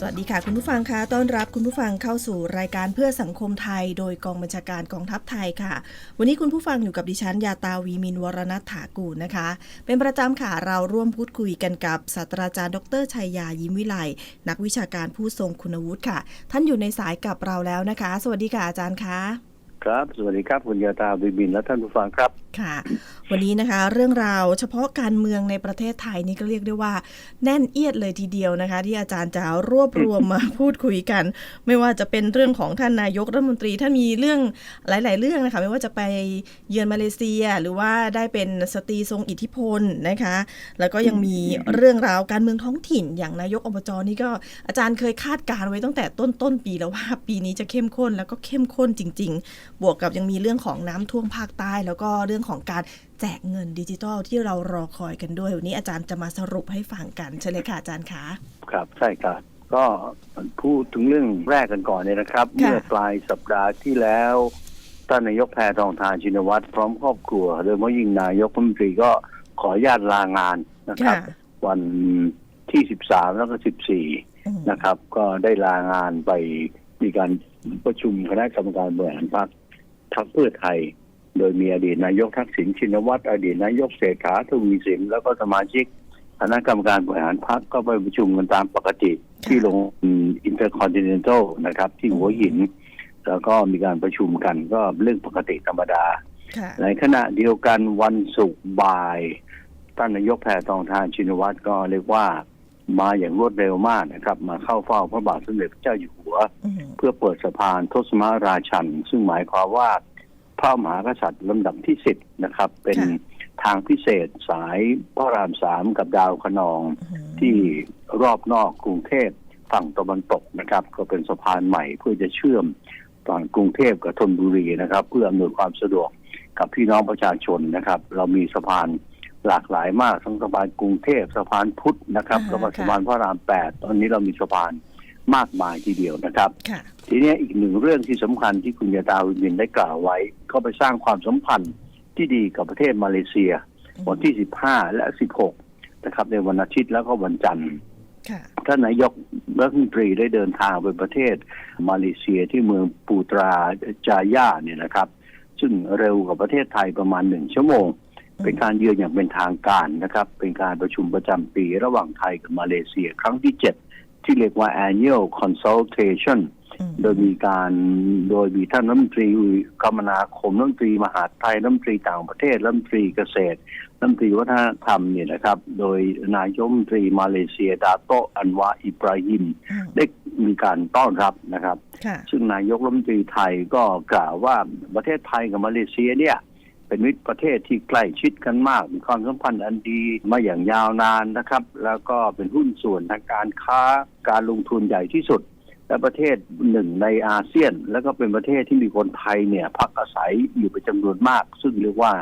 สวัสดีค่ะ คุณผู้ฟังคะต้อนรับคุณผู้ฟังเข้าสู่รายการเพื่อสังคมไทย โดยกองบัญชาการกองทัพไทยค่ะ วันนี้คุณผู้ฟังอยู่กับดิฉันยาตาวีมินวรณัฐถากูลนะคะ เป็นประจำค่ะเราร่วมพูดคุยกันกับศาสตราจารย์ดรชัยยายิ้มวิไลนักวิชาการผู้ทรงคุณวุฒิค่ะ ท่านอยู่ในสายกับเราแล้วนะคะ สวัสดีค่ะอาจารย์คะครับ สวัสดีครับคุณยาตาบิบินและท่านผู้ฟังครับ ค่ะ วันนี้นะคะเรื่องราวเฉพาะการเมืองในประเทศไทยนี่ก็เรียกได้ว่า แน่นเอียดเลยทีเดียวนะคะ ที่อาจารย์จะรวบรวมมาพูดคุยกัน ไม่ว่าจะเป็นเรื่องของท่านนายกรัฐมนตรีท่านมีเรื่องหลาย ๆ เรื่องนะคะไม่ว่าจะไปเยือนมาเลเซีย หรือว่าได้เป็นสตรีทรงอิทธิพลนะคะ แล้วก็ยังมีเรื่องราวการเมืองท้องถิ่น อย่างนายกอบจนี่ก็อาจารย์เคยคาดการณ์ไว้ตั้งแต่ต้นต้นปีแล้วว่าปีนี้จะเข้มข้นแล้วก็เข้มข้นจริง ๆ บวกกับยังมีเรื่องของน้ำท่วมภาคใต้แล้วก็เรื่องของการแจกเงินดิจิทัลที่เรารอคอยกันด้วย วันนี้อาจารย์จะมาสรุปให้ฟังกันเชิญเลยค่ะอาจารย์คะครับใช่ครับก็พูดถึงเรื่องแรกกันก่อนเนี่ยนะครับค่ะเมื่อปลายสัปดาห์ที่แล้วท่านนายกแพทองทานชินวัตรพร้อมครอบครัวโดยเฉพาะยิ่งนายกรัฐมนตรีก็ขออนุญาตลางานนะครับค่ะวันที่13แล้วก็อืม14นะครับ ก็ได้ลางานไปมีการประชุมคณะกรรมการบริหารพรรคพรรคเพื่อไทย โดยมีอดีตนายกทักษิณชินวัตรอดีตนายกเศรษฐาทวีสินแล้วก็สมาชิกคณะกรรมการบริหารพรรคก็ไปประชุมกันตามปกติ ที่โรงอินเตอร์คอนติเนนทัลนะครับ ที่หัวหิน แล้วก็มีการประชุมกันก็เรื่องปกติธรรมดาค่ะในขณะเดียวกันวันศุกร์บ่ายท่านนายกแพทองทานชินวัตรก็เรียกว่ามาอย่างรวดเร็วมากนะครับ มาเข้าเฝ้าพระบาทสมเด็จพระเจ้าอยู่หัวอืมเพื่อเปิดสะพานทศมาราชัน ซึ่งหมายความว่า พระมหากษัตริย์ลำดับที่สิบนะครับ เป็นทางพิเศษสายพระรามสามกับดาวคะนองอืมที่รอบนอกกรุงเทพฝั่งตะวันตกนะครับ ก็เป็นสะพานใหม่เพื่อจะเชื่อมฝั่งกรุงเทพกับธนบุรีนะครับ เพื่ออำนวยความสะดวกกับพี่น้องประชาชนนะครับ เรามีสะพานหลากหลายมากทั้งสะพานกรุงเทพสะพานพุทธนะครับอ่าแล้วก็ค่ะสะพานพระรามแปดตอนนี้เรามีสะพาน มากมายทีเดียวนะครับค่ะทีนี้อีกหนึ่งเรื่องที่สำคัญที่คุณยาดาวินได้กล่าวไว้ ก็ไปสร้างความสัมพันธ์ที่ดีกับประเทศมาเลเซีย วันที่ 15 และ 16 นะครับ ในวันอาทิตย์แล้วก็วันจันทร์ค่ะท่านนายกรัฐมนตรีได้เดินทางไปประเทศมาเลเซียที่เมืองปูตราจาย่าเนี่ยนะครับ ซึ่งเร็วกว่าประเทศไทยประมาณหนึ่งชั่วโมงอืมเป็นการเยือนอย่างเป็นทางการนะครับ เป็นการประชุมประจำปีระหว่างไทยกับมาเลเซีย ครั้งที่7 ที่เรียกว่า annual consultation อืมโดยมีการโดยมีท่านรัฐมนตรีคมนาคมรัฐมนตรีมหาดไทยรัฐมนตรีต่างประเทศรัฐมนตรีเกษตรรัฐมนตรีวัฒนธรรมเนี่ยนะครับ โดยนายกรัฐมนตรีมาเลเซียดาโตะอันวาอิบราฮิมอืมได้มีการต้อนรับนะครับค่ะซึ่งนายกรัฐมนตรีไทยก็กล่าวว่าประเทศไทยกับมาเลเซียเนี่ย เป็นมิตรประเทศที่ใกล้ชิดกันมาก มีความสัมพันธ์อันดีมาอย่างยาวนานนะครับ แล้วก็เป็นหุ้นส่วนทางการค้าการลงทุนใหญ่ที่สุด และประเทศหนึ่งในอาเซียน แล้วก็เป็นประเทศที่มีคนไทยเนี่ยพักอาศัยอยู่เป็นจำนวนมาก ซึ่งเรียกว่า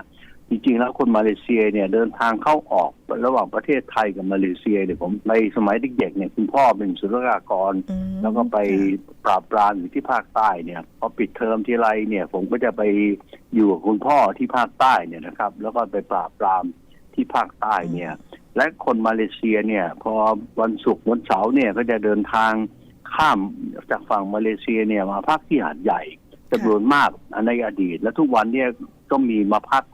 จริงๆแล้วคนมาเลเซียเนี่ยเดินทางเข้าออกระหว่างประเทศไทยกับมาเลเซียเนี่ยผมในสมัยเด็กๆเนี่ยคุณพ่อเป็นศุลกากรอืมแล้วก็ไปปราบปรามอยู่ที่ภาคใต้เนี่ยพอปิดเทอมทีไรเนี่ยผมก็จะไปอยู่กับคุณพ่อที่ภาคใต้เนี่ยนะครับ แล้วก็ไปปราบปรามที่ภาคใต้เนี่ย และคนมาเลเซียเนี่ย พอวันศุกร์วันเสาร์เนี่ยก็จะเดินทางข้ามจากฝั่งมาเลเซียเนี่ยมาพักที่หาดใหญ่จำนวนมากในอดีต และทุกวันเนี่ยก็มีมาพัก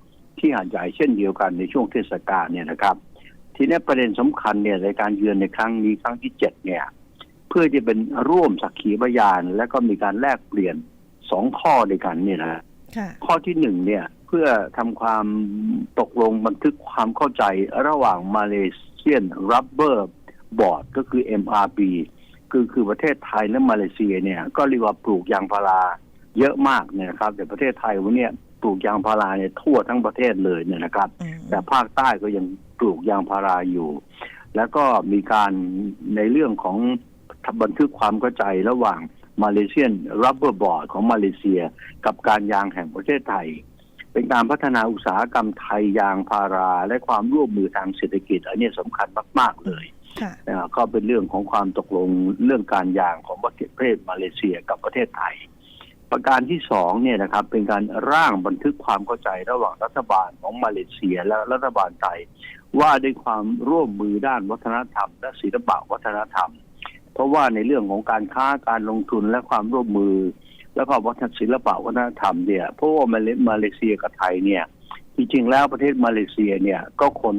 ที่หาดใหญ่เช่นเดียวกันในช่วงเทศกาลเนี่ยนะครับ ทีนี้ประเด็นสำคัญเนี่ยในการเยือนในครั้งนี้ครั้งที่เจ็ดเนี่ย เพื่อจะเป็นร่วมสักขีพยาน และก็มีการแลกเปลี่ยนสองข้อด้วยกันเนี่ยนะค่ะข้อที่หนึ่งเนี่ยเพื่อทำความตกลงบันทึกความเข้าใจระหว่างมาเลเซียนรับเบอร์บอร์ดก็คือ MRB คือคือประเทศไทยและมาเลเซียเนี่ยก็เรียกว่าปลูกยางพาราเยอะมากเนี่ยนะครับ แต่ประเทศไทยวันเนี้ย ปลูกยางพาราเนี่ยทั่วทั้งประเทศเลยเนี่ยนะครับอืมแต่ภาคใต้ก็ยังปลูกยางพาราอยู่ แล้วก็มีการในเรื่องของบันทึกความเข้าใจระหว่างมาเลเซียนรับเบอร์บอร์ดของมาเลเซีย กับการยางแห่งประเทศไทย เป็นการพัฒนาอุตสาหกรรมไทยยางพารา และความร่วมมือทางเศรษฐกิจ อันนี้สำคัญมาก ๆ เลยค่ะนะก็เป็นเรื่องของความตกลงเรื่องการยางของประเทศมาเลเซียกับประเทศไทย ประการที่สองเนี่ยนะครับเป็นการร่างบันทึกความเข้าใจระหว่างรัฐบาลของมาเลเซียและรัฐบาลไทย ว่าด้วยความร่วมมือด้านวัฒนธรรม และศิลปะวัฒนธรรม เพราะว่าในเรื่องของการค้าการลงทุนและความร่วมมือ แล้วก็วัฒนศิลปะวัฒนธรรมเนี่ยเพราะว่ามาเลมาเลเซียกับไทยเนี่ยจริงๆแล้วประเทศมาเลเซียเนี่ยก็คน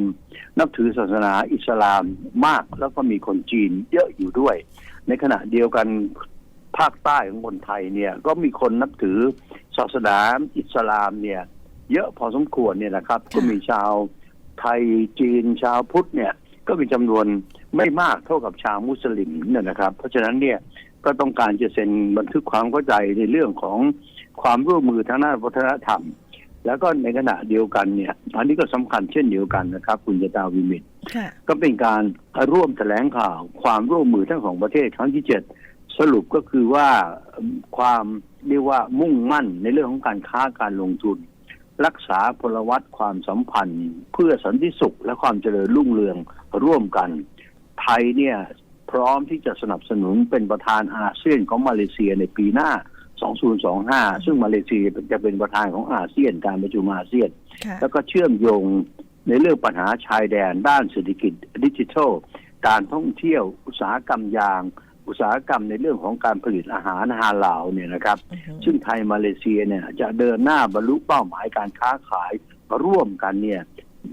นับถือศาสนาอิสลามมากแล้วก็มีคนจีนเยอะอยู่ด้วย ในขณะเดียวกัน ภาคใต้ของคนไทยเนี่ยก็มีคนนับถือศาสนาอิสลามเนี่ย เยอะพอสมควรเนี่ยนะครับ ก็มีชาวไทยจีนชาวพุทธเนี่ย ก็มีจำนวนไม่มากเท่ากับชาวมุสลิมเนี่ยนะครับ เพราะฉะนั้นเนี่ยก็ต้องการจะเซ็นบันทึกความเข้าใจในเรื่องของความร่วมมือทางด้านวัฒนธรรม แล้วก็ในขณะเดียวกันเนี่ยอันนี้ก็สำคัญเช่นเดียวกันนะครับ คุณยตาวิมิตค่ะก็เป็นการร่วมแถลงข่าวความร่วมมือทั้งสองประเทศครั้งที่เจ็ด สรุปก็คือว่าความเรียกว่ามุ่งมั่นในเรื่องของการค้าการลงทุน รักษาพลวัตความสัมพันธ์ เพื่อสันติสุขและความเจริญรุ่งเรืองร่วมกัน ไทยเนี่ยพร้อมที่จะสนับสนุนเป็นประธานอาเซียนของมาเลเซียในปีหน้า 2025 ซึ่งมาเลเซียจะเป็นประธานของอาเซียนการประชุมอาเซียนค่ะแล้วก็เชื่อมโยงในเรื่องปัญหาชายแดนด้านเศรษฐกิจดิจิทัล การท่องเที่ยวอุตสาหกรรมยาง อุตสาหกรรมในเรื่องของการผลิตอาหารฮาลาลเนี่ยนะครับอือฮึซึ่งไทยมาเลเซียเนี่ยจะเดินหน้าบรรลุเป้าหมายการค้าขายร่วมกันเนี่ย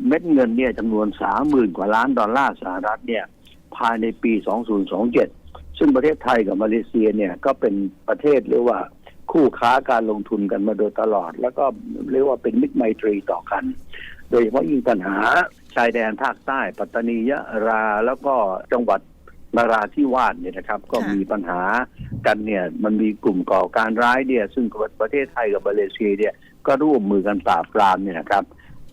เม็ดเงินเนี่ยจำนวนสามหมื่นกว่าล้านดอลลาร์สหรัฐเนี่ยภายในปี 2027 ซึ่งประเทศไทยกับมาเลเซียเนี่ยก็เป็นประเทศเรียกว่าคู่ค้าการลงทุนกันมาโดยตลอด แล้วก็เรียกว่าเป็นมิตรไมตรีต่อกัน โดยเฉพาะยิ่งปัญหาชายแดนภาคใต้ ปัตตานียะรา แล้วก็จังหวัด นาราธิวาสเนี่ยนะครับ ก็ค่ะมีปัญหากันเนี่ย มันมีกลุ่มก่อการร้ายเนี่ย ซึ่งประเทศไทยกับมาเลเซียเนี่ยก็ร่วมมือกันปราบปรามเนี่ยนะครับ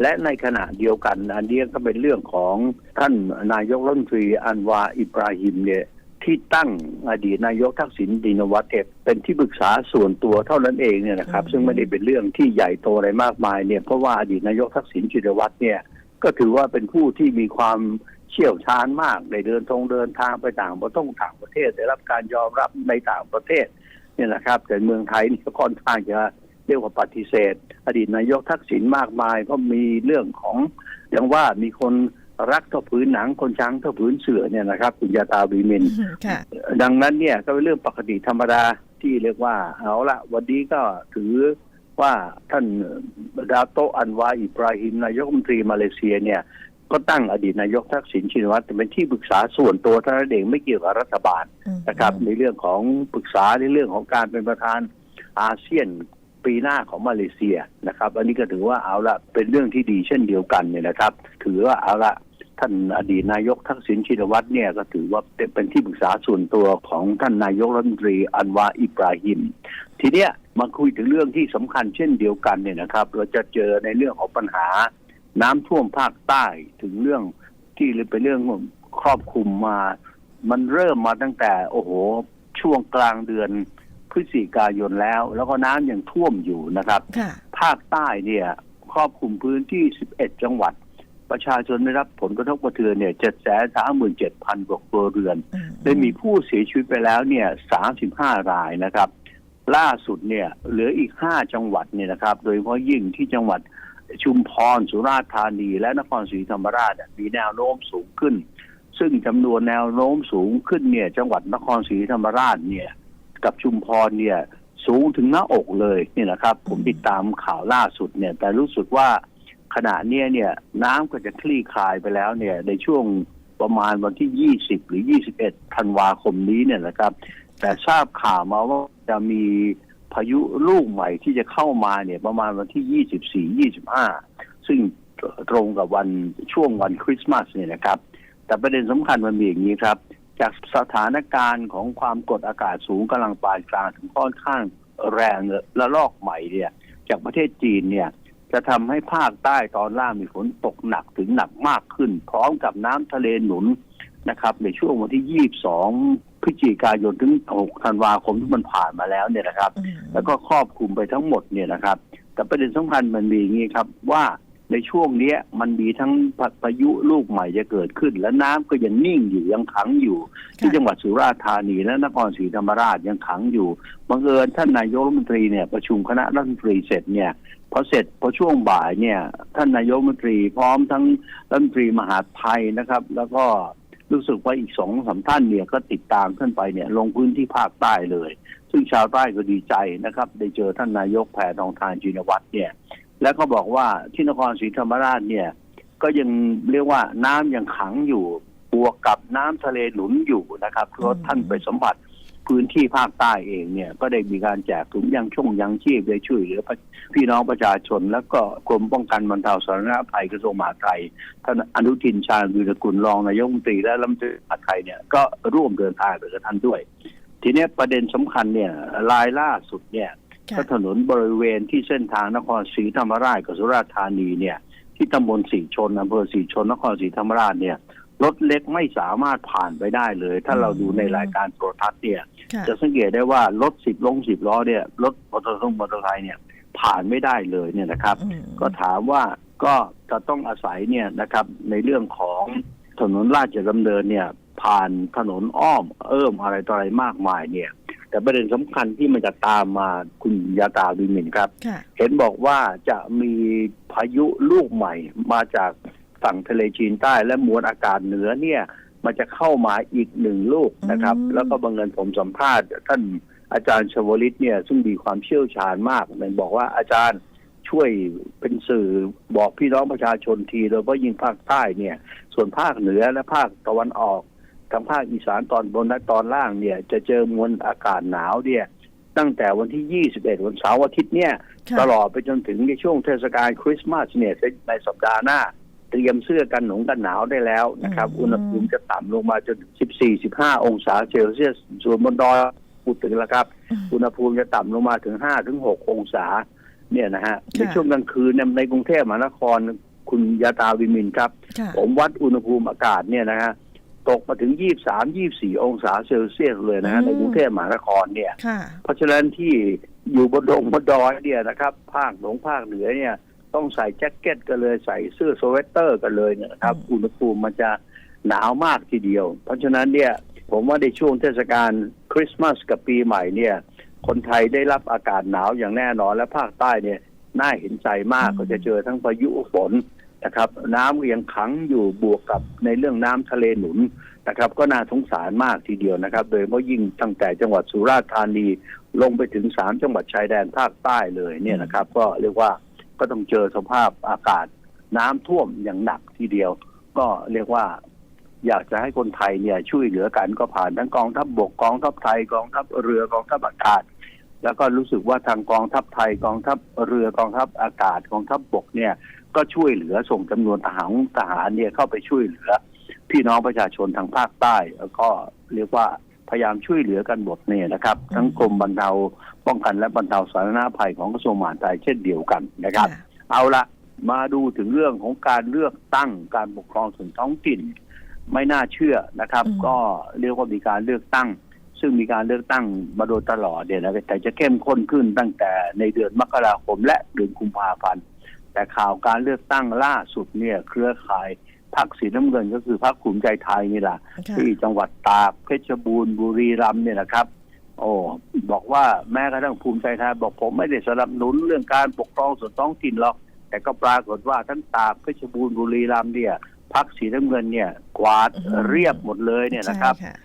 และในขณะเดียวกัน อันนี้ก็เป็นเรื่องของท่านนายกรัฐมนตรีอันวาอิบราฮิมเนี่ยที่ตั้งอดีตนายกทักษิณดินวัฒน์เนี่ยเป็นที่ปรึกษาส่วนตัวเท่านั้นเองเนี่ยนะครับอืมซึ่งไม่ได้เป็นเรื่องที่ใหญ่โตอะไรมากมายเนี่ยเพราะว่าอดีตนายกทักษิณชินวัตรเนี่ยก็ถือว่าเป็นผู้ที่มีความ เชี่ยวชาญมากในเดินทงเดินทางไปต่างประเทศต่างประเทศได้รับการยอมรับในต่างประเทศเนี่ยนะครับ แต่เมืองไทยนี่ก็ค่อนข้างจะเรียกว่าปฏิเสธ อดีตนายกทักษิณมากมายก็มีเรื่องของอย่างว่ามีคนรักเท่าผืนหนังคนชังเท่าผืนเสือเนี่ยนะครับคุณยาตาวีมินอือฮึค่ะดังนั้นเนี่ยก็เป็นเรื่องปกติธรรมดาที่เรียกว่าเอาละวันนี้ก็ถือว่าท่านดาโตะอันวาอิบราฮิมนายกรัฐมนตรีมาเลเซียเนี่ย ก็ตั้งอดีตนายกทักษิณชินวัตรเป็นที่ปรึกษาส่วนตัวเท่านั้นเองไม่เกี่ยวกับรัฐบาลอืมนะครับ ในเรื่องของปรึกษาในเรื่องของการเป็นประธานอาเซียนปีหน้าของมาเลเซียนะครับ อันนี้ก็ถือว่าเอาละเป็นเรื่องที่ดีเช่นเดียวกันเนี่ยนะครับ ถือว่าเอาละท่านอดีตนายกทักษิณชินวัตรเนี่ยก็ถือว่าเป็นที่ปรึกษาส่วนตัวของท่านนายกรัฐมนตรีอันวาอิบราฮิมทีเนี้ยมาคุยถึงเรื่องที่สำคัญเช่นเดียวกันเนี่ยนะครับ เราจะเจอในเรื่องของปัญหา น้ำท่วมภาคใต้ถึงเรื่องที่เป็นเรื่องครอบคลุมมา มันเริ่มมาตั้งแต่ โอ้โห ช่วงกลางเดือนพฤศจิกายนแล้ว แล้วก็น้ำยังท่วมอยู่นะครับค่ะภาคใต้เนี่ย ครอบคลุมพื้นที่ 11 จังหวัด ประชาชนได้รับผลกระทบกระเทือนเนี่ย737,000กว่าครัวเรือนอืมได้มีผู้เสียชีวิตไปแล้วเนี่ย35รายนะครับ ล่าสุดเนี่ย เหลืออีก5จังหวัดเนี่ยนะครับ โดยเฉพาะยิ่งที่จังหวัด ชุมพรสุราษฎร์ธานี และนครศรีธรรมราชเนี่ยมีแนวโน้มสูงขึ้น ซึ่งจำนวนแนวโน้มสูงขึ้นเนี่ยจังหวัดนครศรีธรรมราชเนี่ยกับชุมพรเนี่ยสูงถึงหน้าอกเลยนี่นะครับ ผมติดตามข่าวล่าสุดเนี่ย แต่รู้สึกว่าขณะเนี้ยเนี่ย น้ำก็จะคลี่คลายไปแล้วเนี่ย ในช่วงประมาณวันที่ 20 หรือ 21 ธันวาคมนี้เนี่ยนะครับ แต่ทราบข่าวมาว่าจะมี พายุลูกใหม่ที่จะเข้ามาเนี่ยประมาณวันที่ 24 25 ซึ่งตรงกับวันช่วงวันคริสต์มาสเนี่ยนะครับ แต่ประเด็นสำคัญมันมีอย่างนี้ครับ จากสถานการณ์ของความกดอากาศสูงกำลังปานกลางถึงค่อนข้างแรงและลอกใหม่เนี่ย จากประเทศจีนเนี่ยจะทำให้ภาคใต้ตอนล่างมีฝนตกหนักถึงหนักมากขึ้น พร้อมกับน้ำทะเลหนุนนะครับ ในช่วงวันที่22 พฤศจิกายนถึง 6 ธันวาคมที่มันผ่านมาแล้วเนี่ยนะครับอืมแล้วก็ครอบคลุมไปทั้งหมดเนี่ยนะครับ แต่ประเด็นสำคัญมันมีอย่างนี้ครับว่าในช่วงเนี้ยมันมีทั้งพายุลูกใหม่จะเกิดขึ้น และน้ำก็ยังนิ่งอยู่ยังขังอยู่ ที่จังหวัดสุราษฎร์ธานีและนครศรีธรรมราชยังขังอยู่บังเอิญท่านนายกรัฐมนตรีเนี่ยประชุมคณะรัฐมนตรีเสร็จเนี่ยพอเสร็จพอช่วงบ่ายเนี่ย ท่านนายกรัฐมนตรีพร้อมทั้งรัฐมนตรีมหาดไทยนะครับ แล้วก็ รู้สึกว่าอีกสองสามท่านเนี่ยก็ติดตามท่านไปเนี่ย ลงพื้นที่ภาคใต้เลย ซึ่งชาวใต้ก็ดีใจนะครับ ได้เจอท่านนายกแพทองทานจินวัตรเนี่ย แล้วก็บอกว่าที่นครศรีธรรมราชเนี่ย ก็ยังเรียกว่าน้ำยังขังอยู่บวกกับน้ำทะเลหนุนอยู่นะครับเพราะท่านไปสัมผัส พื้นที่ภาคใต้เองเนี่ย ก็ได้มีการแจกถุงยังช่วงยังชีพได้ช่วยเหลือพี่น้องประชาชน แล้วก็กรมป้องกันบรรเทาสาธารณภัยกระทรวงมหาดไทยท่านอนุทินชาญวิรกุลรองนายกรัฐมนตรีและรัฐมนตรีมหาดไทยเนี่ยก็ร่วมเดินทางไปกับท่านด้วย ทีนี้ประเด็นสำคัญเนี่ยรายล่าสุดเนี่ยค่ะก็ถนนบริเวณที่เส้นทางนครศรีธรรมราชกับสุราษฎร์ธานีเนี่ย ที่ตำบลสีชนอำเภอสีชนนครศรีธรรมราชเนี่ย รถเล็กไม่สามารถผ่านไปได้เลย ถ้าเราดูในรายการโทรทัศน์เนี่ยค่ะจะสังเกตได้ว่ารถสิบลงสิบล้อเนี่ยรถมอเตอร์ไซค์มอเตอร์ไซค์เนี่ยผ่านไม่ได้เลยเนี่ยนะครับอืมก็ถามว่าก็จะต้องอาศัยเนี่ยนะครับ ในเรื่องของถนนราชดำเนินเนี่ย ผ่านถนนอ้อมเอิ่มอะไรต่ออะไรมากมายเนี่ย แต่ประเด็นสำคัญที่มันจะตามมาคุณยาตาวิมินครับค่ะเห็นบอกว่าจะมีพายุลูกใหม่มาจาก ฝั่งทะเลจีนใต้และมวลอากาศเหนือเนี่ย มันจะเข้ามาอีกหนึ่งลูกนะครับอืมแล้วก็บังเงินผมสัมภาษณ์ ท่านอาจารย์ชวลิตเนี่ย ซึ่งมีความเชี่ยวชาญมากมันบอกว่าอาจารย์ช่วยเป็นสื่อบอกพี่น้องประชาชนทีโดยเฉพาะยิ่งภาคใต้เนี่ย ส่วนภาคเหนือและภาคตะวันออกทางภาคอีสานตอนบนและตอนล่างเนี่ย จะเจอมวลอากาศหนาวเนี่ย ตั้งแต่วันที่ 21 วันเสาร์อาทิตย์เนี่ยค่ะตลอดไปจนถึงในช่วงเทศกาลคริสต์มาสเนี่ยในสัปดาห์หน้า เตรียมเสื้อกันหนงกันหนาวได้แล้วนะครับอืมอุณหภูมิจะต่ำลงมาจนถึง14-15 องศาเซลเซียส ส่วนบนดอยพูดถึงแล้วครับ อุณหภูมิจะต่ำลงมาถึง 5-6 องศา เนี่ยนะฮะ ในช่วงกลางคืนเนี่ยในกรุงเทพมหานครคุณยาตาวิมินครับค่ะผมวัดอุณหภูมิอากาศเนี่ยนะฮะตกมาถึง 23-24 องศาเซลเซียสเลยนะฮะอืมในกรุงเทพมหานครเนี่ยค่ะเพราะฉะนั้นที่อยู่บนดงบนดอยเนี่ยนะครับ ภาคหลงภาคเหนือเนี่ย ต้องใส่แจ็คเก็ตกันเลยใส่เสื้อสเวตเตอร์กันเลยเนี่ยนะครับอืมอุณหภูมิมันจะหนาวมากทีเดียว เพราะฉะนั้นเนี่ยผมว่าในช่วงเทศกาลคริสต์มาสกับปีใหม่เนี่ย คนไทยได้รับอากาศหนาวอย่างแน่นอนและภาคใต้เนี่ยน่าเห็นใจมากอืมก็จะเจอทั้งพายุฝนนะครับ น้ำก็ยังขังอยู่บวกกับในเรื่องน้ำทะเลหนุนนะครับ ก็น่าสงสารมากทีเดียวนะครับ โดยเฉพาะยิ่งตั้งแต่จังหวัดสุราษฎร์ธานีลงไปถึงสามจังหวัดชายแดนภาคใต้เลยเนี่ยนะครับ ก็เรียกว่า ก็ต้องเจอสภาพอากาศน้ำท่วมอย่างหนักทีเดียว ก็เรียกว่า อยากจะให้คนไทยเนี่ยช่วยเหลือกันก็ผ่านทั้งกองทัพบบกกองทัพไทยกองทัพเรือกองทัพอากาศ แล้วก็รู้สึกว่าทางกองทัพไทยกองทัพเรือกองทัพอากาศกองทัพบบกเนี่ย ก็ช่วยเหลือส่งจำนวนทหารทหารเนี่ยเข้าไปช่วยเหลือ พี่น้องประชาชนทางภาคใต้แล้วก็เรียกว่า พยายามช่วยเหลือกันหมดเนี่ยนะครับ ทั้งกรมบรรเทาป้องกันและบรรเทาสาธารณภัยของกระทรวงมหาดไทยเช่นเดียวกันนะครับค่ะเอาละมาดูถึงเรื่องของการเลือกตั้งการปกครองส่วนท้องถิ่น ไม่น่าเชื่อนะครับอืมก็เรียกว่ามีการเลือกตั้ง ซึ่งมีการเลือกตั้งมาโดยตลอดเนี่ยนะแต่จะเข้มข้นขึ้นตั้งแต่ในเดือนมกราคมและเดือนกุมภาพันธ์แต่ข่าวการเลือกตั้งล่าสุดเนี่ย เครือข่าย พรรคสีน้ำเงินก็คือพรรคภูมิใจไทยนี่แหละค่ะที่จังหวัดตากเพชรบูรณ์บุรีรัมย์เนี่ยนะครับโอ้บอกว่าแม้กระทั่งภูมิใจไทยบอกผมไม่ได้สนับสนุนเรื่องการปกครองส่วนท้องถิ่นหรอก แต่ก็ปรากฏว่าทั้งตากเพชรบูรณ์บุรีรัมย์เนี่ยพักสีน้ำเงินเนี่ยกวาดอืมเรียบหมดเลยเนี่ยนะครับใช่ค่ะ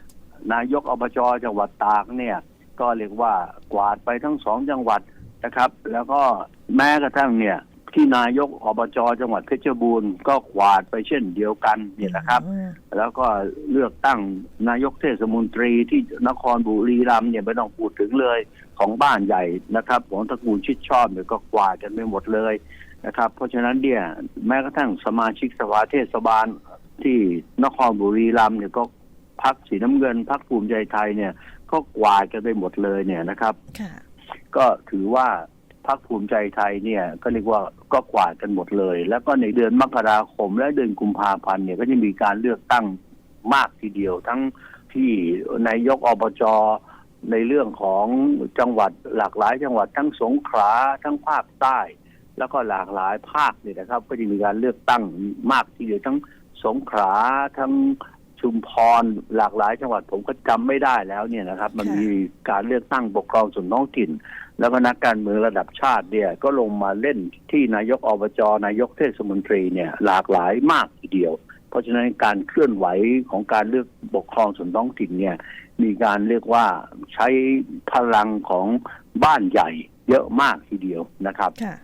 นายกอบจจังหวัดตากเนี่ย ก็เรียกว่ากวาดไปทั้งสองจังหวัดนะครับ แล้วก็แม้กระทั่งเนี่ย ที่นายกอบจจังหวัดเพชรบูรณ์ก็กวาดไปเช่นเดียวกันเนี่ยนะครับอืมแล้วก็เลือกตั้งนายกเทศมนตรีที่นครบุรีรัมย์เนี่ยไม่ต้องพูดถึงเลยของบ้านใหญ่นะครับ ของตระกูลชิดชอบเนี่ยก็กวาดกันไปหมดเลยนะครับ เพราะฉะนั้นเนี่ยแม้กระทั่งสมาชิกสภาเทศบาลที่นครบุรีรัมย์เนี่ยก็พักสีน้ำเงินพักภูมิใจไทยเนี่ย ก็กวาดกันไปหมดเลยเนี่ยนะครับค่ะก็ถือว่า พรรคภูมิใจไทยเนี่ยก็เรียกว่าก็กวาดกันหมดเลย แล้วก็ในเดือนมกราคมและเดือนกุมภาพันธ์เนี่ยก็จะมีการเลือกตั้งมากทีเดียว ทั้งที่นายกอบจในเรื่องของจังหวัดหลากหลายจังหวัดทั้งสงขลาทั้งภาคใต้ แล้วก็หลากหลายภาคเนี่ยนะครับ ก็จะมีการเลือกตั้งมากทีเดียวทั้งสงขลาทั้งชุมพรหลากหลายจังหวัดผมก็จำไม่ได้แล้วเนี่ยนะครับ มันมีการเลือกตั้งปกครองส่วนท้องถิ่น แล้วก็นักการเมืองระดับชาติเนี่ยก็ลงมาเล่นที่นายกอบจนายกเทศมนตรีเนี่ยหลากหลายมากทีเดียว เพราะฉะนั้นการเคลื่อนไหวของการเลือกปกครองส่วนท้องถิ่นเนี่ยมีการเรียกว่าใช้พลังของบ้านใหญ่เยอะมากทีเดียวนะครับค่ะ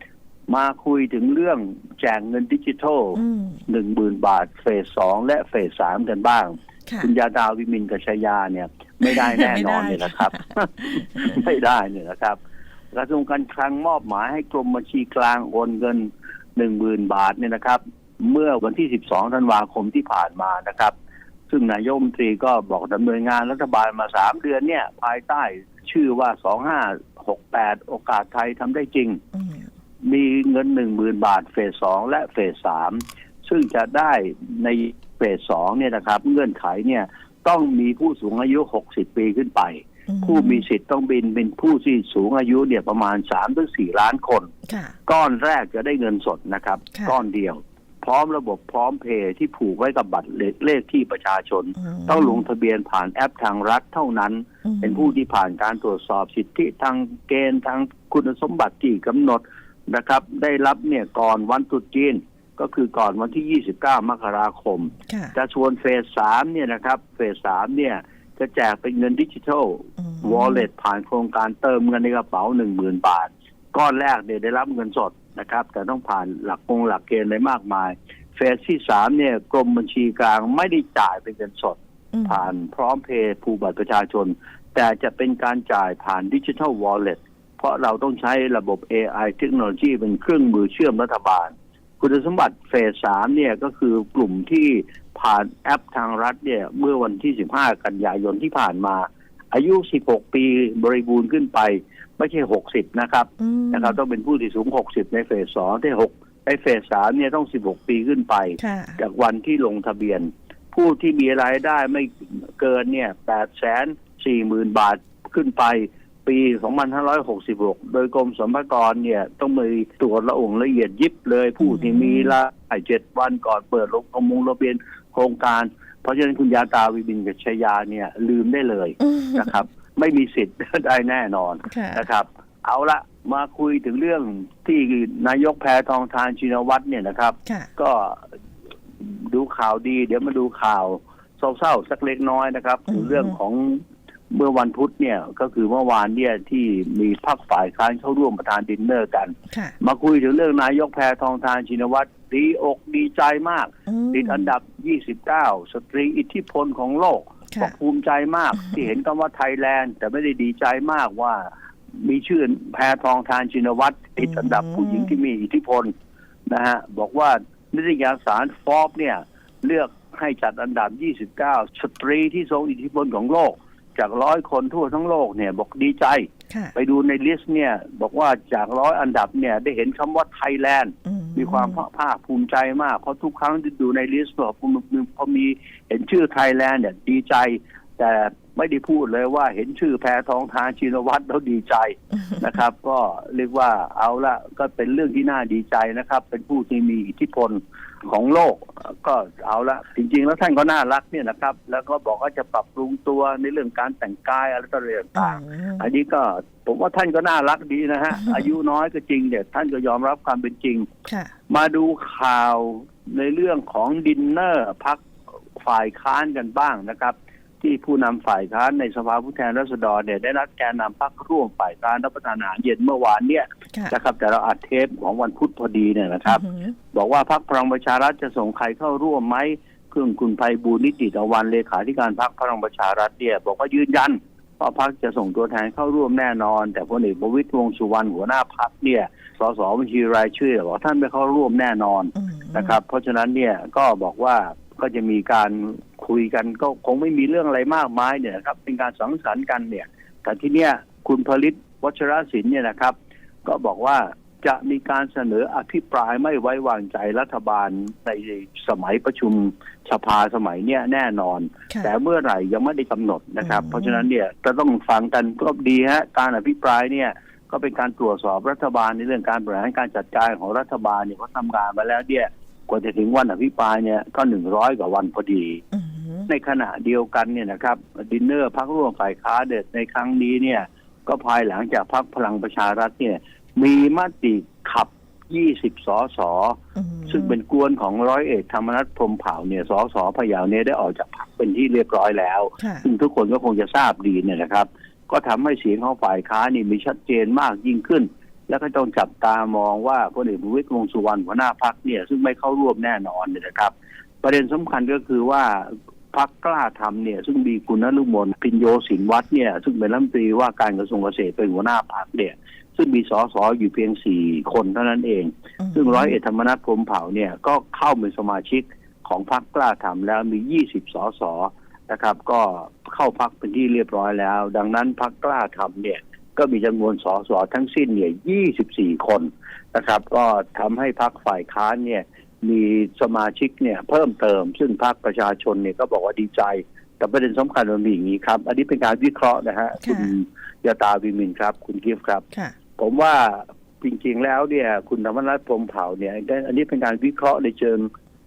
มาคุยถึงเรื่องแจกเงินดิจิทัลอืมหนึ่งหมื่นบาทเฟสสองและเฟสสามกันบ้างค่ะคุณยาดาวิมินกับชยาเนี่ย ไม่ได้แน่นอนไม่ได้เนี่ยนะครับ ไม่ได้เนี่ยนะครับ กระทรวงการคลังมอบหมายให้กรมบัญชีกลางโอนเงินหนึ่งหมื่นบาทเนี่ยนะครับ เมื่อวันที่12ธันวาคมที่ผ่านมานะครับ ซึ่งนายกรัฐมนตรีก็บอกดำเนินงานรัฐบาลมาสามเดือนเนี่ย ภายใต้ชื่อว่า2568โอกาสไทยทำได้จริงอืมมีเงินหนึ่งหมื่นบาทเฟสสองและเฟสสามซึ่งจะได้ในเฟสสองเนี่ยนะครับ เงื่อนไขเนี่ยต้องมีผู้สูงอายุ 60 ปีขึ้นไปอื ผู้มีสิทธิ์ต้องบินเป็นผู้ที่สูงอายุเนี่ยประมาณ3ถึง4ล้านคนค่ะก้อนแรกจะได้เงินสดนะครับค่ะก้อนเดียว พร้อมระบบพร้อมเพย์ที่ผูกไว้กับบัตรเลขเลขที่ประชาชนมต้องลงทะเบียนผ่านแอปทางรัฐเท่านั้นอืมเป็นผู้ที่ผ่านการตรวจสอบสิทธิทางเกณฑ์ทางคุณสมบัติที่กำหนดนะครับ ได้รับเนี่ยก่อนวันตรุษจีนก็คือก่อนวันที่ 29 มกราคมค่ะจะชวนเฟสสามเนี่ยนะครับ เฟสสามเนี่ย จะแจกเป็นเงินดิจิทัลอืม wallet ผ่านโครงการเติมเงินในกระเป๋า10,000บาท ก้อนแรกเนี่ยได้รับเงินสดนะครับ แต่ต้องผ่านหลักกงหลักเกณฑ์อะไรมากมาย เฟสที่สามเนี่ยกรมบัญชีกลางไม่ได้จ่ายเป็นเงินสดอืมผ่านพร้อมเพย์ผูกบัตรประชาชน แต่จะเป็นการจ่ายผ่านดิจิทัลวอลเล็ตเพราะเราต้องใช้ระบบ AI เทคโนโลยีเป็นเครื่องมือเชื่อมรัฐบาล คุณสมบัติเฟสสามเนี่ยก็คือกลุ่มที่ ผ่านแอปทางรัฐเนี่ย เมื่อวันที่ 15 กันยายนที่ผ่านมา อายุ 16 ปีบริบูรณ์ขึ้นไป ไม่ใช่ 60 นะครับอืมนะครับ ต้องเป็นผู้ที่สูง 60 ในเฟสสองที่6ในเฟสสามเนี่ยต้อง 16 ปีขึ้นไปค่ะจากวันที่ลงทะเบียน ผู้ที่มีรายได้ไม่เกินเนี่ยแปดแสนสี่หมื่นบาทขึ้นไปปี 2566 โดยกรมสรรพากรเนี่ย ต้องมีตรวจละองละเอียดยิบเลย ผู้ที่มีรายได้เจ็ดวันก่อนเปิดลงประมงระเบียน โครงการ เพราะฉะนั้นคุณยาตาวิบินกับชยาเนี่ย ลืมได้เลยอืมนะครับ ไม่มีสิทธิ์ได้แน่นอนค่ะนะครับ เอาละมาคุยถึงเรื่องที่นายกแพทองทานชินวัตรเนี่ยนะครับค่ะก็ดูข่าวดี เดี๋ยวมาดูข่าวเศร้าๆสักเล็กน้อยนะครับอืมคือเรื่องของเมื่อวันพุธเนี่ยก็คือเมื่อวานเนี่ยที่มีพรรคฝ่ายค้านเข้าร่วมประธานดินเนอร์กันค่ะมาคุยถึงเรื่องนายกแพทองทานชินวัตร ดีอกดีใจมากอืมติดอันดับ 29 สตรีอิทธิพลของโลกค่ะบอกภูมิใจมากที่เห็นคำว่าไทยแลนด์ แต่ไม่ได้ดีใจมากว่า มีชื่อแพทองทานชินวัตรติดอันดับผู้หญิงที่มีอิทธิพลนะฮะบอกว่านิตยสารฟอบเนี่ย เลือกให้จัดอันดับ 29 สตรีที่ทรงอิทธิพลของโลก จากร้อยคนทั่วทั้งโลกเนี่ย บอกดีใจค่ะไปดูในลิสต์เนี่ย บอกว่าจากร้อยอันดับเนี่ย ได้เห็นคำว่าไทยแลนด์อื มีความภาคภูมิใจมาก เพราะทุกครั้งที่ดูในลิสต์พอพอมีเห็นชื่อไทยแลนด์เนี่ยดีใจ แต่ไม่ได้พูดเลยว่าเห็นชื่อแพทองทานชินวัตรแล้วดีใจนะครับ ก็เรียกว่าเอาละก็เป็นเรื่องที่น่าดีใจนะครับ เป็นผู้ที่มีอิทธิพล ของโลกก็เอาละจริง ๆ แล้วท่านก็น่ารักเนี่ยนะครับ แล้วก็บอกว่าจะปรับปรุงตัวในเรื่องการแต่งกายอะไรต่างๆอืมอันนี้ก็ผมว่าท่านก็น่ารักดีนะฮะ อายุน้อยก็จริงแต่ท่านก็ยอมรับความเป็นจริงค่ะมาดูข่าวในเรื่องของดินเนอร์พักฝ่ายค้านกันบ้างนะครับ ที่ผู้นำฝ่ายค้านในสภาผู้แทนราษฎรเนี่ยได้นัดแกนนำพักร่วมฝ่ายค้านรับประทานอาหารเย็นเมื่อวานเนี่ยค่ะนะครับ แต่เราอัดเทปของวันพุธพอดีเนี่ยนะครับอืมบอกว่าพรรคพลังประชารัฐจะส่งใครเข้าร่วมไหมเครื่องคุณภัยบูลย์นิติตะวันเลขาธิการพรรคพลังประชารัฐเนี่ยบอกว่ายืนยันว่าพรรคจะส่งตัวแทนเข้าร่วมแน่นอน แต่พลเอกประวิตรวงษ์สุวรรณหัวหน้าพรรคเนี่ยสสบัญชีรายชื่อบอกท่านไม่เข้าร่วมแน่นอนอืมนะครับ เพราะฉะนั้นเนี่ยก็บอกว่าก็จะมีการ คุยกันก็คงไม่มีเรื่องอะไรมากมายเนี่ยนะครับ เป็นการสังสรรค์กันเนี่ย แต่ที่เนี้ยคุณผลิตวัชรศิลป์เนี่ยนะครับ ก็บอกว่าจะมีการเสนออภิปรายไม่ไว้วางใจรัฐบาลในสมัยประชุมสภาสมัยเนี้ยแน่นอนค่ะแต่เมื่อไหร่ยังไม่ได้กำหนดนะครับอืมเพราะฉะนั้นเนี่ยจะต้องฟังกันก็ดีฮะการอภิปรายเนี่ยก็เป็นการตรวจสอบรัฐบาลในเรื่องการบริหารการจัดการของรัฐบาลเนี่ยเขาทำงานมาแล้วเนี่ยกว่าจะถึงวันอภิปรายเนี่ยก็หนึ่งร้อยกว่าวันพอดีอืม ในขณะเดียวกันเนี่ยนะครับดินเนอร์พักร่วมฝ่ายค้านเด็ดในครั้งนี้เนี่ย ก็ภายหลังจากพักพลังประชารัฐเนี่ย มีมติขับ 20 สสอืมซึ่งเป็นกวนของร้อยเอกธรรมนัฐพรหมเผ่าเนี่ย สสพะเยาเนี่ยได้ออกจากพรรคเป็นที่เรียบร้อยแล้วค่ะซึ่งทุกคนก็คงจะทราบดีเนี่ยนะครับ ก็ทำให้เสียงของฝ่ายค้านนี่มีชัดเจนมากยิ่งขึ้น แล้วก็ต้องจับตามองว่าพลเอกประวิตรวงษ์สุวรรณหัวหน้าพักเนี่ยซึ่งไม่เข้าร่วมแน่นอนเนี่ยนะครับประเด็นสำคัญก็คือว่า พักกล้าทำเนี่ย ซึ่งมีคุณนฤมลพินโยสินวัฒน์เนี่ย ซึ่งเป็นรัฐมนตรีว่าการกระทรวงเกษตรเป็นหัวหน้าพักเนี่ย ซึ่งมีสสอยู่เพียงสี่คนเท่านั้นเอง ซึ่งร้อยเอกธรรมนัฐพรหมเผ่าเนี่ยก็เข้าเป็นสมาชิกของพรรคกล้าทำแล้วมี20สสนะครับ ก็เข้าพักเป็นที่เรียบร้อยแล้ว ดังนั้นพรรคกล้าทำเนี่ยก็มีจำนวนสสทั้งสิ้นเนี่ย 24 คนนะครับ ก็ทำให้พรรคฝ่ายค้านเนี่ย มีสมาชิกเนี่ยเพิ่มเติม ซึ่งพรรคประชาชนเนี่ยก็บอกว่าดีใจ แต่ประเด็นสำคัญมันมีอย่างนี้ครับ อันนี้เป็นการวิเคราะห์นะฮะคุณยาตาวิมินครับ คุณกิฟต์ครับค่ะผมว่าจริงๆแล้วเนี่ย คุณธรรมนัฐพรหมเผ่าเนี่ย อันนี้เป็นการวิเคราะห์ในเชิง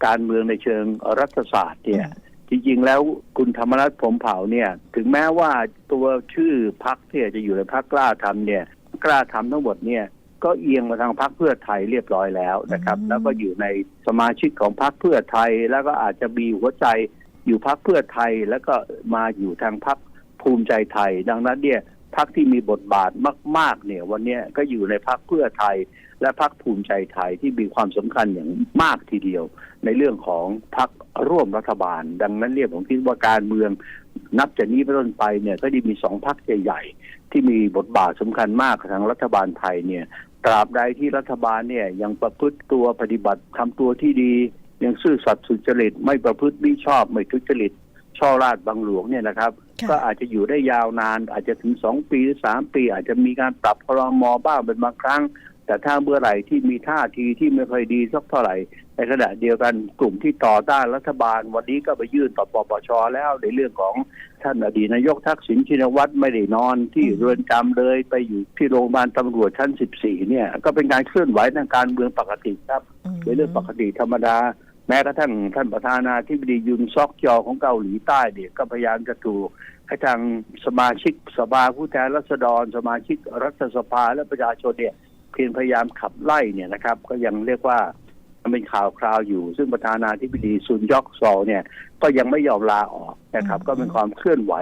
การเมืองในเชิงรัฐศาสตร์เนี่ยจริงๆแล้วคุณธรรมนัฐพรหมเผ่าเนี่ย ถึงแม้ว่าตัวชื่อพักเนี่ยจะอยู่ในพักกล้าทำเนี่ย กล้าทำทั้งหมดเนี่ย ก็เอียงมาทางพักเพื่อไทยเรียบร้อยแล้วนะครับอืมแล้วก็อยู่ในสมาชิกของพักเพื่อไทย แล้วก็อาจจะมีหัวใจอยู่พักเพื่อไทย แล้วก็มาอยู่ทางพักภูมิใจไทย ดังนั้นเนี่ยพักที่มีบทบาทมาก ๆ เนี่ย วันเนี้ยก็อยู่ในพักเพื่อไทย และพักภูมิใจไทยที่มีความสำคัญอย่างมากทีเดียว ในเรื่องของพักร่วมรัฐบาล ดังนั้นเรียกผมคิดว่าการเมืองนับจากนี้เป็นต้นไปเนี่ยก็จะมีสองพักใหญ่ ๆ ที่มีบทบาทสำคัญมากทางรัฐบาลไทยเนี่ย ตราบใดที่รัฐบาลเนี่ยยังประพฤติตัวปฏิบัติทำตัวที่ดี ยังซื่อสัตย์สุจริตไม่ประพฤติมิชอบไม่ทุจริตช่อราดบังหลวงเนี่ยนะครับค่ะก็อาจจะอยู่ได้ยาวนาน อาจจะถึงสองปีหรือสามปี อาจจะมีการปรับครมบ้างเป็นบางครั้ง แต่ถ้าเมื่อไหร่ที่มีท่าทีที่ไม่ค่อยดีสักเท่าไหร่ในขณะเดียวกันกลุ่มที่ต่อต้านรัฐบาล วันนี้ก็ไปยื่นต่อปปชแล้วในเรื่องของ ท่านอดีตนายกทักษิณชินวัตรไม่ได้นอนที่เรือนจำเลยไปอยู่ที่โรงพยาบาลตำรวจชั้น 14 เนี่ย ก็เป็นการเคลื่อนไหวทางการเมืองปกติครับมเป็นเรื่องปกติธรรมดา แม้กระทั่งท่านประธานาธิบดียุนซอกยอของเกาหลีใต้เนี่ยก็พยายามจะถูกให้ทางสมาชิกสภาผู้แทนราษฎร สมาชิกรัฐสภาและประชาชนเนี่ยเพียงพยายามขับไล่เนี่ยนะครับ ก็ยังเรียกว่ามันเป็นข่าวคราวอยู่ ซึ่งประธานาธิบดีซุนยอกซอลเนี่ย ก็ยังไม่ยอมลาออกนะครับอืมก็เป็นความเคลื่อนไหว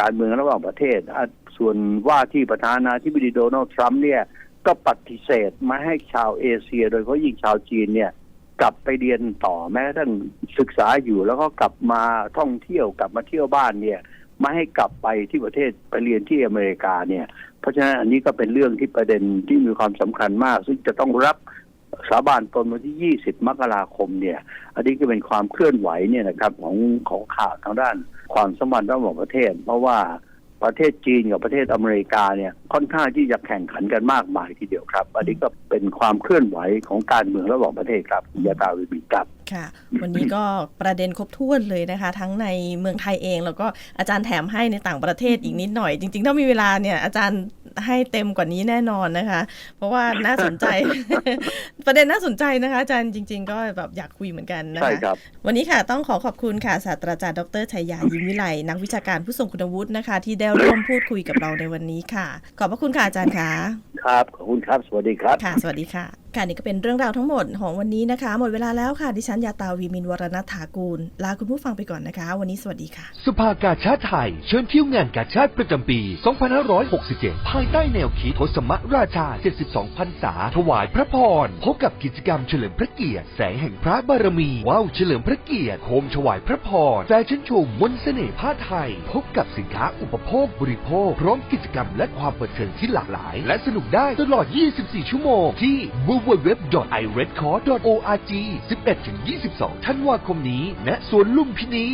การเมืองระหว่างประเทศอะส่วนว่าที่ประธานาธิบดีโดนัลด์ทรัมป์เนี่ยก็ปฏิเสธไม่ให้ชาวเอเชีย โดยเฉพาะยิ่งชาวจีนเนี่ยกลับไปเรียนต่อแม้กระทั่งศึกษาอยู่แล้วก็กลับมาท่องเที่ยวกลับมาเที่ยวบ้านเนี่ยไม่ให้กลับไปที่ประเทศไปเรียนที่อเมริกาเนี่ย เพราะฉะนั้นอันนี้ก็เป็นเรื่องที่ประเด็นที่มีความสำคัญมาก ซึ่งจะต้องรับ สาบานตนวันที่ 20 มกราคมเนี่ย อันนี้ก็เป็นความเคลื่อนไหวเนี่ยนะครับของของข่าวทางด้านความสัมพันธ์ระหว่างประเทศ เพราะว่าประเทศจีนกับประเทศอเมริกาเนี่ยค่อนข้างที่จะแข่งขันกันมากมายทีเดียวครับ อันนี้ก็เป็นความเคลื่อนไหวของการเมืองระหว่างประเทศครับยาตาวิบิครับ ค่ะ วันนี้ก็ประเด็นครบถ้วนเลยนะคะ ทั้งในเมืองไทยเอง แล้วก็อาจารย์แถมให้ในต่างประเทศอีกนิดหน่อย จริง ๆ ถ้ามีเวลาเนี่ยอาจารย์ให้เต็มกว่านี้แน่นอนนะคะ เพราะว่าน่าสนใจ ประเด็นน่าสนใจนะคะ อาจารย์จริง ๆ ก็แบบอยากคุยเหมือนกันนะใช่คะครับวันนี้ค่ะต้องขอขอบคุณค่ะศาสตราจารย์ดรชัยยายิ้มวิไลนักวิชาการผู้ทรงคุณวุฒินะคะ ที่ได้ร่วมพูดคุยกับเราในวันนี้ค่ะ ขอบพระคุณค่ะอาจารย์ค่ะ ครับ ขอบคุณครับ สวัสดีครับ ค่ะ สวัสดีค่ะ ค่ะนี่ก็เป็นเรื่องราวทั้งหมดของวันนี้นะคะ หมดเวลาแล้วค่ะ ดิฉันยาตาวีมินวรณถากูล ลาคุณผู้ฟังไปก่อนนะคะ วันนี้สวัสดีค่ะ สภากาชาติไทย เชิญเที่ยวงานกาชาติประจำปี 2567 ภายใต้แนวคิดทศมราชา 72พรรษา ถวายพระพร พบกับกิจกรรมเฉลิมพระเกียรติ แสงแห่งพระบารมี ว้าวเฉลิมพระเกียรติ โคมถวายพระพรแฟชั่นโชว์มนต์เสน่ห์ผ้าไทย พบกับสินค้าอุปโภคบริโภค พร้อมกิจกรรมและความบันเทิงที่หลากหลาย และสนุกได้ตลอด 24 ชั่วโมงที่ www.iredcord.org 11-22 ธันวาคมนี้ณสวนลุมพินี